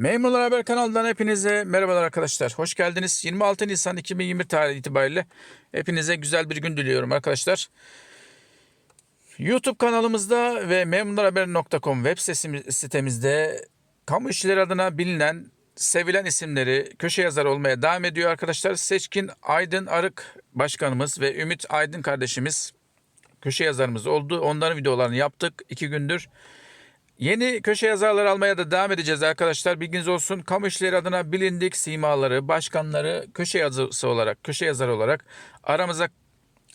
Memurlar Haber kanalından hepinize merhabalar arkadaşlar. Hoş geldiniz. 26 Nisan 2020 tarihi itibariyle hepinize güzel bir gün diliyorum arkadaşlar. YouTube kanalımızda ve memurlarhaber.com web sitemiz- sitemizde kamu işçileri adına bilinen, sevilen isimleri köşe yazar olmaya devam ediyor arkadaşlar. Seçkin Aydın Arık başkanımız ve Ümit Aydın kardeşimiz köşe yazarımız oldu. Onların videolarını yaptık iki gündür. Yeni köşe yazarları almaya da devam edeceğiz arkadaşlar. Bilginiz olsun. Kamu işleri adına bilindik simaları, başkanları köşe yazısı olarak, köşe yazarı olarak aramıza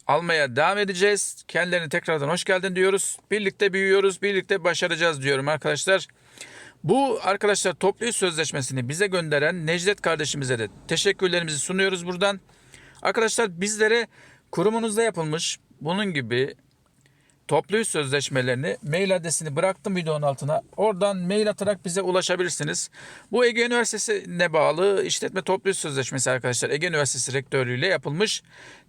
almaya devam edeceğiz. Kendilerine tekrardan hoş geldin diyoruz. Birlikte büyüyoruz, birlikte başaracağız diyorum arkadaşlar. Bu arkadaşlar toplu iş sözleşmesini bize gönderen Necdet kardeşimize de teşekkürlerimizi sunuyoruz buradan. Arkadaşlar bizlere kurumunuzda yapılmış bunun gibi toplu sözleşmelerini mail adresini bıraktım videonun altına. Oradan mail atarak bize ulaşabilirsiniz. Bu Ege Üniversitesi'ne bağlı işletme toplu sözleşmesi arkadaşlar. Ege Üniversitesi rektörlüğüyle yapılmış.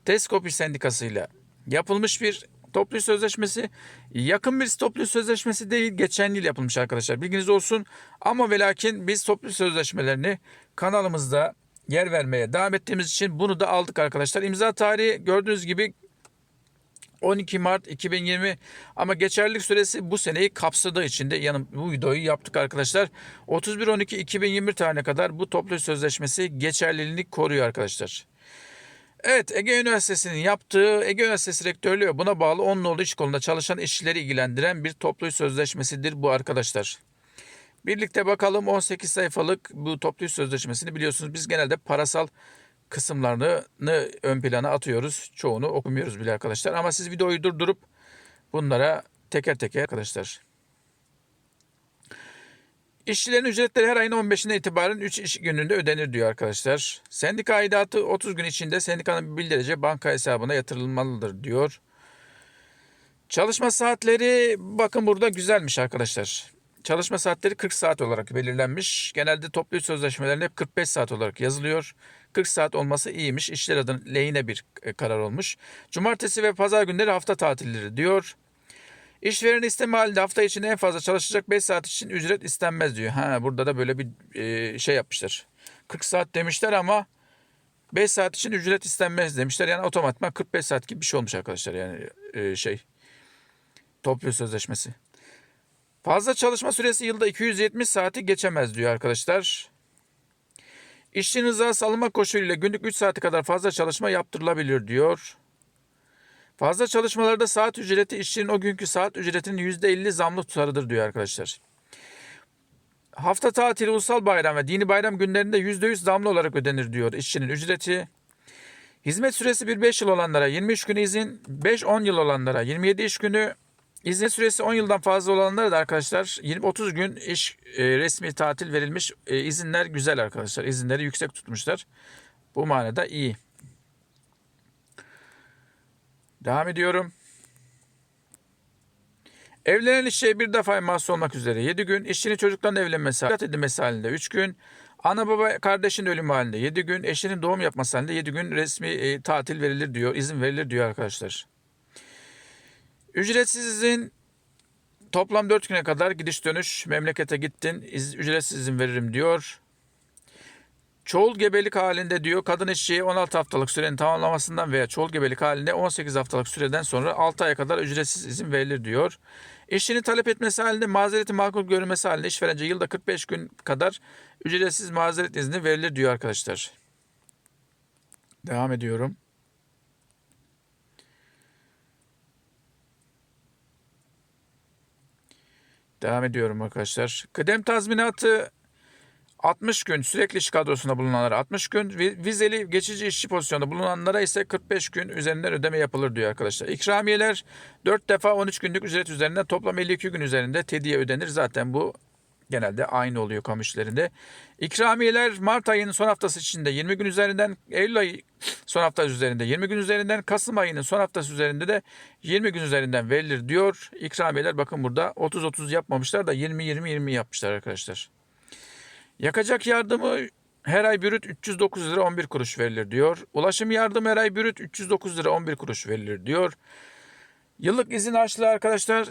Teskopi Sendikası'yla yapılmış bir toplu sözleşmesi. Yakın bir toplu sözleşmesi değil. Geçen yıl yapılmış arkadaşlar. Bilginiz olsun. Ama ve lakin biz toplu sözleşmelerini kanalımızda yer vermeye devam ettiğimiz için bunu da aldık arkadaşlar. İmza tarihi gördüğünüz gibi 12 Mart 2020 ama geçerlilik süresi bu seneyi kapsadığı için de yanım bu videoyu yaptık arkadaşlar. 31-12-2021 tarihine kadar bu toplu sözleşmesi geçerliliğini koruyor arkadaşlar. Evet Ege Üniversitesi'nin yaptığı Ege Üniversitesi Rektörlüğü ve buna bağlı 10 nolu iş kolunda çalışan işçileri ilgilendiren bir toplu sözleşmesidir bu arkadaşlar. Birlikte bakalım 18 sayfalık bu toplu sözleşmesini biliyorsunuz biz genelde parasal kısımlarını ön plana atıyoruz. Çoğunu okumuyoruz bile arkadaşlar. Ama siz videoyu durdurup bunlara teker teker arkadaşlar. İşçilerin ücretleri her ayın 15'ine itibaren 3 iş gününde ödenir diyor arkadaşlar. Sendika aidatı 30 gün içinde sendikanın bildirece banka hesabına yatırılmalıdır diyor. Çalışma saatleri bakın burada güzelmiş arkadaşlar. Çalışma saatleri 40 saat olarak belirlenmiş. Genelde toplu hep 45 saat olarak yazılıyor. 40 saat olması iyiymiş. İşçiler adına lehine bir e, karar olmuş. Cumartesi ve pazar günleri hafta tatilleri diyor. İşveren isteme halinde hafta içinde en fazla çalışacak 5 saat için ücret istenmez diyor. Ha burada da böyle bir e, şey yapmışlar. 40 saat demişler ama 5 saat için ücret istenmez demişler. Yani otomatikman 45 saat gibi bir şey olmuş arkadaşlar yani e, şey toplu sözleşmesi. Fazla çalışma süresi yılda 270 saati geçemez diyor arkadaşlar. İşçi rızası alınma koşuluyla günlük 3 saate kadar fazla çalışma yaptırılabilir diyor. Fazla çalışmalarda saat ücreti işçinin o günkü saat ücretinin %50 zamlı tutarıdır diyor arkadaşlar. Hafta tatili, ulusal bayram ve dini bayram günlerinde %100 zamlı olarak ödenir diyor işçinin ücreti. Hizmet süresi 1-5 yıl olanlara 23 gün izin, 5-10 yıl olanlara 27 iş günü, İzin süresi 10 yıldan fazla olanlara da arkadaşlar 20-30 gün iş e, resmi tatil verilmiş. E, izinler güzel arkadaşlar. İzinleri yüksek tutmuşlar. Bu manada iyi. Devam ediyorum. Evlenen işçiye bir defa mahsus olmak üzere 7 gün, işçinin çocukların evlenmesi, hayat edilmesi halinde 3 gün, ana baba kardeşin ölümü halinde 7 gün, eşinin doğum yapması halinde 7 gün resmi e, tatil verilir diyor, izin verilir diyor arkadaşlar. Ücretsiz izin toplam 4 güne kadar gidiş dönüş memlekete gittin iz, ücretsiz izin veririm diyor. Çoğul gebelik halinde diyor kadın işçiye 16 haftalık sürenin tamamlamasından veya çoğul gebelik halinde 18 haftalık süreden sonra 6 aya kadar ücretsiz izin verilir diyor. İşçinin talep etmesi halinde mazereti makul görülmesi halinde işverence yılda 45 gün kadar ücretsiz mazeret izni verilir diyor arkadaşlar. Devam ediyorum. Devam ediyorum arkadaşlar. Kıdem tazminatı 60 gün sürekli iş kadrosunda bulunanlara 60 gün, vizeli geçici işçi pozisyonda bulunanlara ise 45 gün üzerinden ödeme yapılır diyor arkadaşlar. İkramiyeler 4 defa 13 günlük ücret üzerinden toplam 52 gün üzerinde tediye ödenir. Zaten bu genelde aynı oluyor kamu. İkramiyeler Mart ayının son haftası içinde 20 gün üzerinden, Eylül ayı son haftası üzerinde 20 gün üzerinden, Kasım ayının son haftası üzerinde de 20 gün üzerinden verilir diyor. İkramiyeler bakın burada 30-30 yapmamışlar da 20-20-20 yapmışlar arkadaşlar. Yakacak yardımı her ay bürüt 309 lira 11 kuruş verilir diyor. Ulaşım yardımı her ay bürüt 309 lira 11 kuruş verilir diyor. Yıllık izin harçlığı arkadaşlar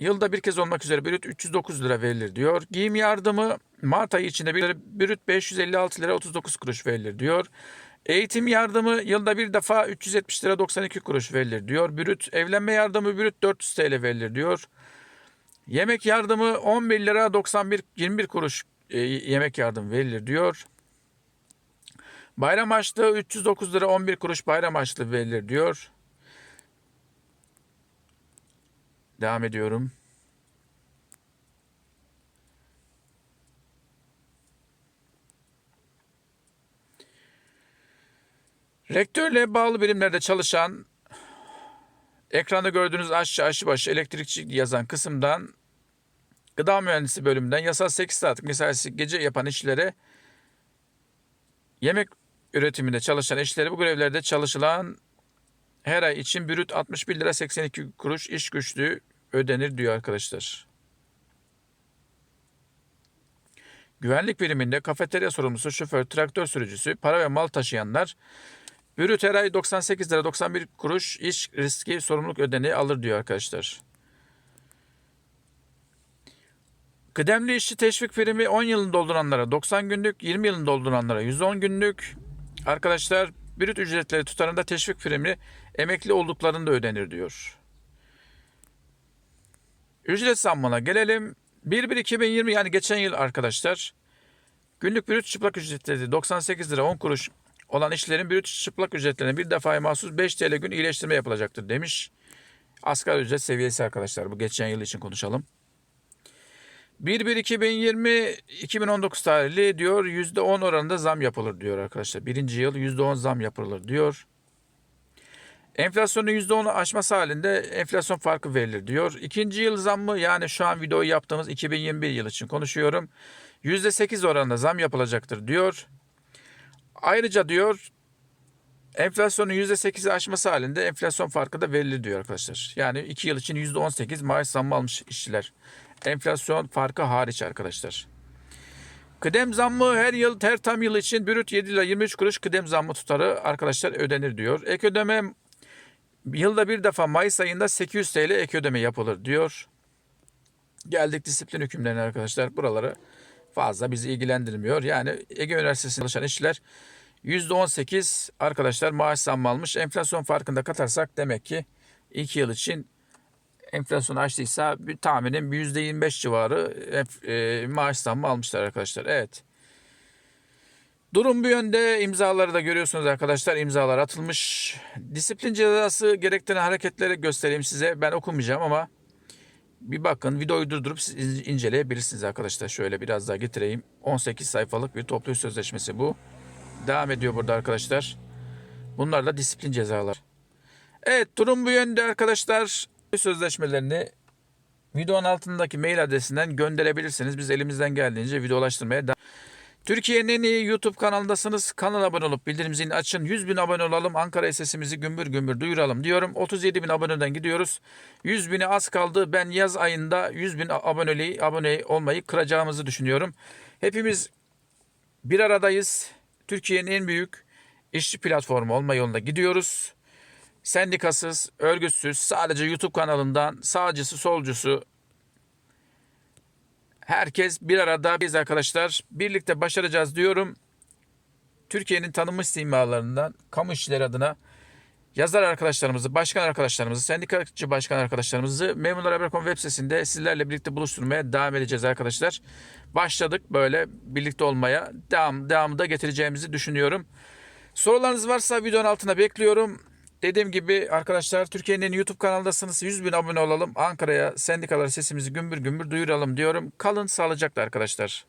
Yılda bir kez olmak üzere brüt 309 lira verilir diyor. Giyim yardımı Mart ayı içinde bir brüt 556 lira 39 kuruş verilir diyor. Eğitim yardımı yılda bir defa 370 lira 92 kuruş verilir diyor. Brüt evlenme yardımı brüt 400 TL verilir diyor. Yemek yardımı 11 lira 91 21 kuruş e, yemek yardım verilir diyor. Bayram harçlığı 309 lira 11 kuruş bayram harçlığı verilir diyor. Devam ediyorum. Rektörle bağlı birimlerde çalışan ekranda gördüğünüz aşçı, aşçıbaşı, elektrikçi yazan kısımdan gıda mühendisi bölümünden yasal 8 saatlik mesaisi gece yapan işçilere yemek üretiminde çalışan işçilere bu görevlerde çalışılan her ay için brüt 61 lira 82 kuruş iş güçlüğü ödenir diyor arkadaşlar. Güvenlik biriminde kafeterya sorumlusu, şoför, traktör sürücüsü, para ve mal taşıyanlar Brüt her ay 98 lira 91 kuruş iş riski sorumluluk ödeneği alır diyor arkadaşlar. Kıdemli işçi teşvik primi 10 yılını dolduranlara 90 günlük, 20 yılını dolduranlara 110 günlük. Arkadaşlar brüt ücretleri tutarında teşvik primi emekli olduklarında ödenir diyor. Ücret zammına gelelim. 1-1-2020 yani geçen yıl arkadaşlar günlük brüt çıplak ücretleri 98 lira 10 kuruş olan işlerin brüt çıplak ücretlerine bir defaya mahsus 5 TL gün iyileştirme yapılacaktır demiş. Asgari ücret seviyesi arkadaşlar bu geçen yıl için konuşalım. 1-1-2020-2019 tarihli diyor %10 oranında zam yapılır diyor arkadaşlar. Birinci yıl %10 zam yapılır diyor. Enflasyonun %10'u aşması halinde enflasyon farkı verilir diyor. İkinci yıl zammı yani şu an videoyu yaptığımız 2021 yıl için konuşuyorum. %8 oranında zam yapılacaktır diyor. Ayrıca diyor enflasyonun %8'i aşması halinde enflasyon farkı da verilir diyor arkadaşlar. Yani 2 yıl için %18 maaş zammı almış işçiler. Enflasyon farkı hariç arkadaşlar. Kıdem zammı her yıl her tam yıl için brüt 7 lira 23 kuruş kıdem zammı tutarı arkadaşlar ödenir diyor. Ek ödeme yılda bir defa Mayıs ayında 800 TL ek ödeme yapılır diyor. Geldik disiplin hükümlerine arkadaşlar. Buraları fazla bizi ilgilendirmiyor. Yani Ege Üniversitesi'nde çalışan işçiler %18 arkadaşlar maaş zammı almış. Enflasyon farkında katarsak demek ki 2 yıl için enflasyon açtıysa bir tahminim %25 civarı e, maaş zammı almışlar arkadaşlar. Evet. Durum bu yönde imzaları da görüyorsunuz arkadaşlar. imzalar atılmış. Disiplin cezası gerektiren hareketleri göstereyim size. Ben okumayacağım ama bir bakın videoyu durdurup siz inceleyebilirsiniz arkadaşlar. Şöyle biraz daha getireyim. 18 sayfalık bir toplu sözleşmesi bu. Devam ediyor burada arkadaşlar. Bunlar da disiplin cezalar. Evet durum bu yönde arkadaşlar. Sözleşmelerini videonun altındaki mail adresinden gönderebilirsiniz. Biz elimizden geldiğince videolaştırmaya devam Türkiye'nin en iyi YouTube kanalındasınız. Kanala abone olup bildirim zilini açın. 100 bin abone olalım. Ankara sesimizi gümbür gümbür duyuralım diyorum. 37 bin aboneden gidiyoruz. 100 bini az kaldı. Ben yaz ayında 100 bin aboneliği, abone olmayı kıracağımızı düşünüyorum. Hepimiz bir aradayız. Türkiye'nin en büyük işçi platformu olma yolunda gidiyoruz. Sendikasız, örgütsüz, sadece YouTube kanalından sağcısı, solcusu, Herkes bir arada biz arkadaşlar birlikte başaracağız diyorum. Türkiye'nin tanınmış simalarından kamu işçileri adına yazar arkadaşlarımızı, başkan arkadaşlarımızı, sendikacı başkan arkadaşlarımızı Memurlar Haber.com web sitesinde sizlerle birlikte buluşturmaya devam edeceğiz arkadaşlar. Başladık böyle birlikte olmaya. Devam, devamı da getireceğimizi düşünüyorum. Sorularınız varsa videonun altına bekliyorum. Dediğim gibi arkadaşlar Türkiye'nin YouTube kanalındasınız. 100 bin abone olalım. Ankara'ya sendikalar sesimizi gümbür gümbür duyuralım diyorum. Kalın sağlıcakla arkadaşlar.